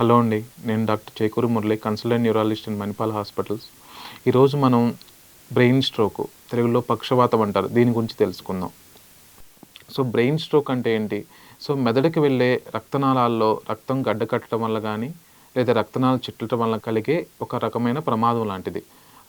Hello అండి నేను doctor Chekuru Murali consultant neurologist in Manipal hospitals. ఈరోజు మనం బ్రెయిన్ స్ట్రోక్ తెలుగులో పక్షవాతం అంటారు దీని గురించి తెలుసుకుందాం. సో బ్రెయిన్ స్ట్రోక్ అంటే ఏంటి? సో మెదడుకి వెళ్ళే రక్తనాళాల్లో రక్తం గడ్డకట్టడం వల్ల కానీ లేదా రక్తనాళాలు చిట్లటం వల్ల కలిగే ఒక రకమైన ప్రమాదం లాంటిది.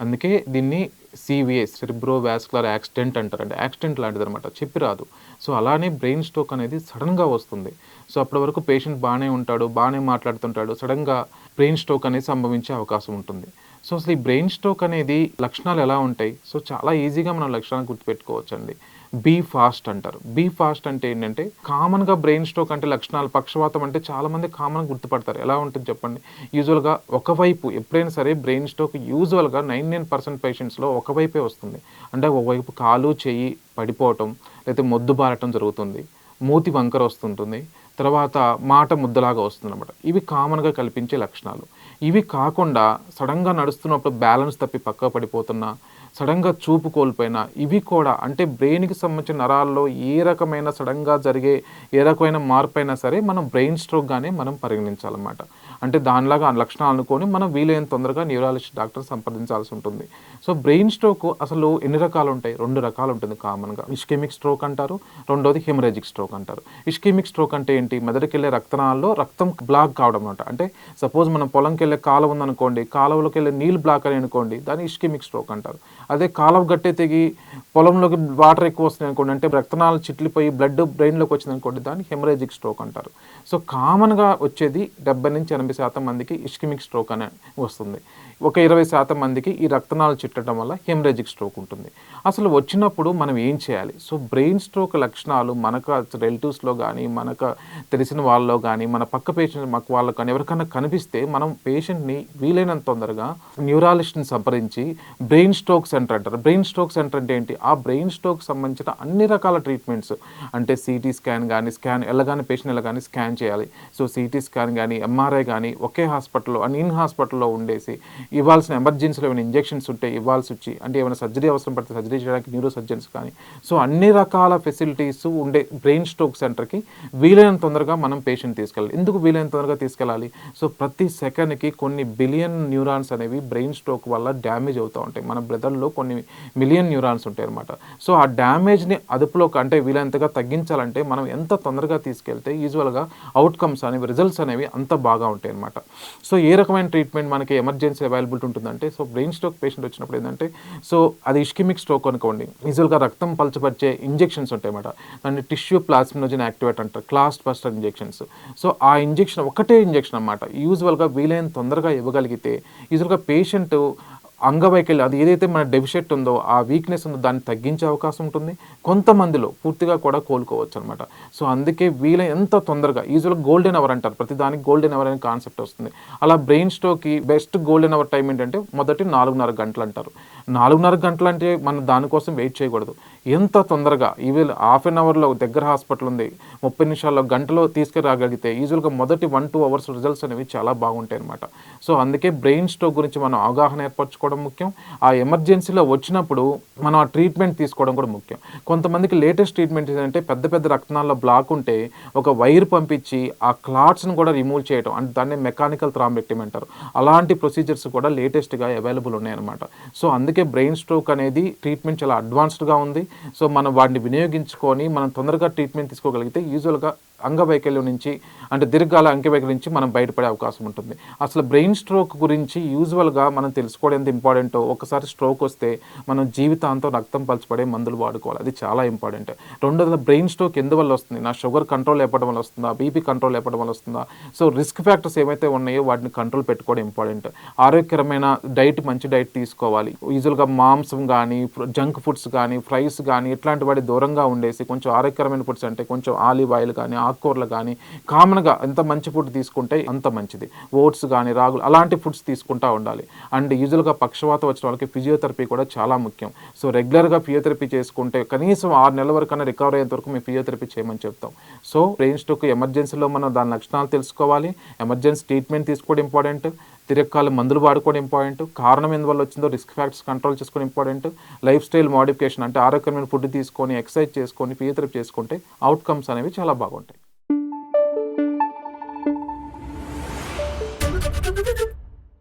అందుకే దీన్ని సివిఏ సెరిబ్రో వాస్కులర్ యాక్సిడెంట్ అంటారు అంటే యాక్సిడెంట్ లాంటిది అనమాట చెప్పి రాదు. సో అలానే బ్రెయిన్ స్ట్రోక్ అనేది సడన్గా వస్తుంది. సో అప్పటి వరకు పేషెంట్ బాగానే ఉంటాడు బాగానే మాట్లాడుతుంటాడు. సడన్గా బ్రెయిన్ స్ట్రోక్ అనేది సంభవించే అవకాశం ఉంటుంది. సో అసలు ఈ బ్రెయిన్ స్ట్రోక్ అనేది లక్షణాలు ఎలా ఉంటాయి? సో చాలా ఈజీగా మనం లక్షణాలు గుర్తుపెట్టుకోవచ్చు అండి బీ ఫాస్ట్ అంటారు. బీ ఫాస్ట్ అంటే ఏంటంటే కామన్గా బ్రెయిన్ స్ట్రోక్ అంటే లక్షణాలు పక్షవాతం అంటే చాలామంది కామన్గా గుర్తుపడతారు. ఎలా ఉంటుంది చెప్పండి? యూజువల్గా ఒకవైపు ఎప్పుడైనా సరే బ్రెయిన్ స్ట్రోక్ యూజువల్గా నైన్ నైన్ పర్సెంట్ పేషెంట్స్లో ఒకవైపే వస్తుంది. అంటే ఒకవైపు కాలు చెయ్యి పడిపోవటం లేకపోతే మొద్దు బారటం జరుగుతుంది. మూతి వంకర వస్తుంటుంది తర్వాత మాట ముద్దలాగా వస్తుందన్నమాట. ఇవి కామన్గా కల్పించే లక్షణాలు. ఇవి కాకుండా సడన్గా నడుస్తున్నప్పుడు బ్యాలెన్స్ తప్పి పక్క పడిపోతున్నా సడన్గా చూపు కోల్పోయినా ఇవి కూడా అంటే బ్రెయిన్కి సంబంధించిన నరాల్లో ఏ రకమైన సడన్గా జరిగే ఏ రకమైన మార్పు అయినా సరే మనం బ్రెయిన్ స్ట్రోక్గానే మనం పరిగణించాలన్నమాట. అంటే దానిలాగా లక్షణాలు అనుకొని మనం వీలైన తొందరగా న్యూరాలజిస్ట్ డాక్టర్ సంప్రదించాల్సి ఉంటుంది. సో బ్రెయిన్ స్ట్రోక్ అసలు ఎన్ని రకాలు ఉంటాయి? రెండు రకాలు ఉంటుంది కామన్గా. ఇష్కెమిక్ స్ట్రోక్ అంటారు రెండోది హెమరేజిక్ స్ట్రోక్ అంటారు. ఇష్కెమిక్ స్ట్రోక్ అంటే ఏంటి? మెదడుకి వెళ్ళే రక్తనాల్లో రక్తం బ్లాక్ కావడం అనమాట అంటే సపోజ్ మనం పొలంకి వెళ్ళే కాలువ ఉందనుకోండి కాలువలోకి వెళ్ళే నీళ్ళు బ్లాక్ అని అనుకోండి దాన్ని ఇష్కెమిక్ స్ట్రోక్ అంటారు. అదే కాలం గట్టే తెగి పొలంలోకి వాటర్ ఎక్కువ వస్తుంది అనుకోండి అంటే రక్తనాలు చిట్లిపోయి బ్లడ్ బ్రెయిన్లోకి వచ్చింది అనుకోండి దాన్ని హెమరేజిక్ స్ట్రోక్ అంటారు. సో కామన్గా వచ్చేది డెబ్బై నుంచి ఎనభై శాతం మందికి ఇష్కిమిక్ స్ట్రోక్ అనే వస్తుంది. ఒక ఇరవై శాతం మందికి ఈ రక్తనాలు చిట్టడం వల్ల హెమరేజిక్ స్ట్రోక్ ఉంటుంది. అసలు వచ్చినప్పుడు మనం ఏం చేయాలి? సో బ్రెయిన్ స్ట్రోక్ లక్షణాలు మనకు రిలేటివ్స్లో కానీ మనకు తెలిసిన వాళ్ళలో కానీ మన పక్క పేషెంట్ మాకు వాళ్ళకు కానీ ఎవరికైనా కనిపిస్తే మనం పేషెంట్ని వీలైనంత తొందరగా న్యూరాలజిస్ట్ని సంప్రదించి బ్రెయిన్ స్ట్రోక్ సెంటర్ అంటారు. బ్రెయిన్ స్ట్రోక్ సెంటర్ అంటే ఏంటి? ఆ బ్రెయిన్ స్ట్రోక్ సంబంధించిన అన్ని రకాల ట్రీట్మెంట్స్. అంటే సిటీ స్కాన్ కానీ స్కాన్ వెళ్ళగానే పేషెంట్ వెళ్ళగానే స్కాన్ చేయాలి. సో సిటీ స్కాన్ కానీ ఎంఆర్ఐ కానీ ఒకే హాస్పిటల్లో అండ్ ఇన్ హాస్పిటల్లో ఉండేసి ఇవ్వాల్సిన ఎమర్జెన్సీలో ఏమైనా ఇంజెక్షన్స్ ఉంటే ఇవ్వాల్సి వచ్చి అంటే ఏమైనా సర్జరీ అవసరం పడితే సర్జరీ చేయడానికి న్యూరో సర్జన్స్ కానీ సో అన్ని రకాల ఫెసిలిటీస్ ఉండే బ్రెయిన్ స్ట్రోక్ సెంటర్కి వీలైనంత తొందరగా మనం పేషెంట్ తీసుకెళ్ళాలి. ఎందుకు వీలైన తొందరగా తీసుకెళ్ళాలి? సో ప్రతి సెకండ్కి కొన్ని బిలియన్ న్యూరాన్స్ అనేవి బ్రెయిన్ స్ట్రోక్ వల్ల డ్యామేజ్ అవుతూ ఉంటాయి. మన బ్రెదర్లో కొన్ని మిలియన్ న్యూరాన్స్ ఉంటాయి అనమాట సో ఆ డ్యామేజ్ని అదుపులోకి అంటే వీలైనంతగా తగ్గించాలంటే మనం ఎంత తొందరగా తీసుకెళ్తే యూజువల్గా అవుట్కమ్స్ అనేవి రిజల్ట్స్ అనేవి అంత బాగా ఉంటాయి అనమాట సో ఏ రకమైన ట్రీట్మెంట్ మనకి ఎమర్జెన్సీ అవైలబిలిటీ ఉంటుందంటే సో బ్రెయిన్ స్ట్రోక్ పేషెంట్ వచ్చినప్పుడు ఏంటంటే సో అది ఇష్కిమిక్ స్ట్రోక్ అనుకోండి. యూజువల్గా రక్తం పలచపరిచే ఇంజెక్షన్స్ ఉంటాయి అన్నమాట. దాన్ని టిష్యూ ప్లాస్మినోజన్ యాక్టివేట్ అంటారు క్లాస్ బస్టర్ ఇంజెక్షన్స్ సో ఆ ఇంజెక్షన్ ఒకటే ఇంజెక్షన్ అనమాట యూజువల్గా వీలైన తొందరగా ఇవ్వగలిగితే యూజువల్గా పేషెంట్ అంగవైకల్యం అది ఏదైతే మన డెఫిషెట్ ఉందో ఆ వీక్నెస్ ఉందో దాన్ని తగ్గించే అవకాశం ఉంటుంది. కొంతమందిలో పూర్తిగా కూడా కోలుకోవచ్చు అనమాట సో అందుకే వీల ఎంత తొందరగా యూజువల్గా గోల్డెన్ అవర్ అంటారు. ప్రతి దానికి గోల్డెన్ అవర్ అనే కాన్సెప్ట్ వస్తుంది. అలా బ్రెయిన్ స్ట్రోక్కి బెస్ట్ గోల్డెన్ అవర్ టైం ఏంటంటే మొదటి నాలుగున్నర గంటలు అంటారు. నాలుగున్నర గంటలు అంటే మనం దానికోసం వెయిట్ చేయకూడదు. ఎంత తొందరగా ఈవెల్ హాఫ్ అన్ అవర్లో దగ్గర హాస్పిటల్ ఉంది ముప్పై నిమిషాల్లో గంటలో తీసుకురాగలిగితే యూజువల్గా మొదటి వన్ టూ అవర్స్ రిజల్ట్స్ అనేవి చాలా బాగుంటాయి అనమాట సో అందుకే బ్రెయిన్ స్ట్రోక్ గురించి మనం అవగాహన ఏర్పరచుకోవడం ముఖ్యం. ఆ ఎమర్జెన్సీలో వచ్చినప్పుడు మనం ఆ ట్రీట్మెంట్ తీసుకోవడం కూడా ముఖ్యం. కొంతమందికి లేటెస్ట్ ట్రీట్మెంట్ ఏంటంటే పెద్ద పెద్ద రక్తనాల్లో బ్లాక్ ఉంటే ఒక వైర్ పంపించి ఆ క్లాట్స్ను కూడా రిమూవ్ చేయడం అంటే దాన్ని మెకానికల్ థ్రాంబెక్టమీ అంటారు. అలాంటి ప్రొసీజర్స్ కూడా లేటెస్ట్గా అవైలబుల్ ఉన్నాయన్నమాట. సో అందుకే బ్రెయిన్ స్ట్రోక్ అనేది ట్రీట్మెంట్ చాలా అడ్వాన్స్డ్గా ఉంది. సో మనం వాటిని వినియోగించుకొని మనం తొందరగా ట్రీట్మెంట్ తీసుకోగలిగితే యూజువల్గా అంగవైకల్యం నుంచి అంటే దీర్ఘకాల అంగవైకల్యం నుంచి మనం బయటపడే అవకాశం ఉంటుంది. అసలు బ్రెయిన్ స్ట్రోక్ గురించి యూజువల్గా మనం తెలుసుకోవడం ఎంత ఇంపార్టెంటో ఒకసారి స్ట్రోక్ వస్తే మనం జీవితాంతం రక్తం పలచబడే మందులు వాడుకోవాలి. అది చాలా ఇంపార్టెంట్. రెండోది బ్రెయిన్ స్ట్రోక్ ఎందువల్ల వస్తుంది? నా షుగర్ కంట్రోల్ అయిపోవడం వల్ల వస్తుందా? బీపీ కంట్రోల్ అయిపోవడం వల్ల వస్తుందా? సో రిస్క్ ఫ్యాక్టర్స్ ఏవైతే ఉన్నాయో వాటిని కంట్రోల్ పెట్టుకోవడం ఇంపార్టెంట్. ఆరోగ్యకరమైన డైట్ మంచి డైట్ తీసుకోవాలి. యూజువల్గా మాంసం కానీ జంక్ ఫుడ్స్ కానీ ఫ్రైస్ కానీ ఇట్లాంటి వాటి దూరంగా ఉండేసి కొంచెం ఆరోగ్యకరమైన ఫుడ్స్ అంటే కొంచెం ఆలివ్ ఆయిల్ కానీ ఆకుకూరలు కానీ కామన్గా ఎంత మంచి ఫుడ్ తీసుకుంటే అంత మంచిది. ఓట్స్ కానీ రాగులు అలాంటి ఫుడ్స్ తీసుకుంటూ ఉండాలి. అండ్ యూజువల్గా పక్షవాతం వచ్చిన వాళ్ళకి ఫిజియోథెరపీ కూడా చాలా ముఖ్యం. సో రెగ్యులర్గా ఫిజియోథెరపీ చేసుకుంటే కనీసం ఆరు నెలల వరకన్నా రికవర్ అయ్యేంత వరకు మేము ఫిజియోథెరపీ చేయమని చెప్తాం. సో బ్రెయిన్ స్ట్రోక్ ఎమర్జెన్సీలో మనం దాని లక్షణాలు తెలుసుకోవాలి. ఎమర్జెన్సీ ట్రీట్మెంట్ తీసుకోవడం ఇంపార్టెంట్ తిరగకాల మందులు వాడుకోవడం ఇంపార్టెంట్ కారణం ఎందువల్ల వచ్చిందో రిస్క్ ఫ్యాక్టర్స్ కంట్రోల్ చేసుకోవడం ఇంపార్టెంట్ లైఫ్ స్టైల్ మోడిఫికేషన్ అంటే ఆరోగ్యమైన ఫుడ్ తీసుకొని ఎక్సర్సైజ్ చేసుకొని ఫిజియోథెరపీ చేసుకుంటే అవుట్కమ్స్ అనేవి చాలా బాగుంటాయి.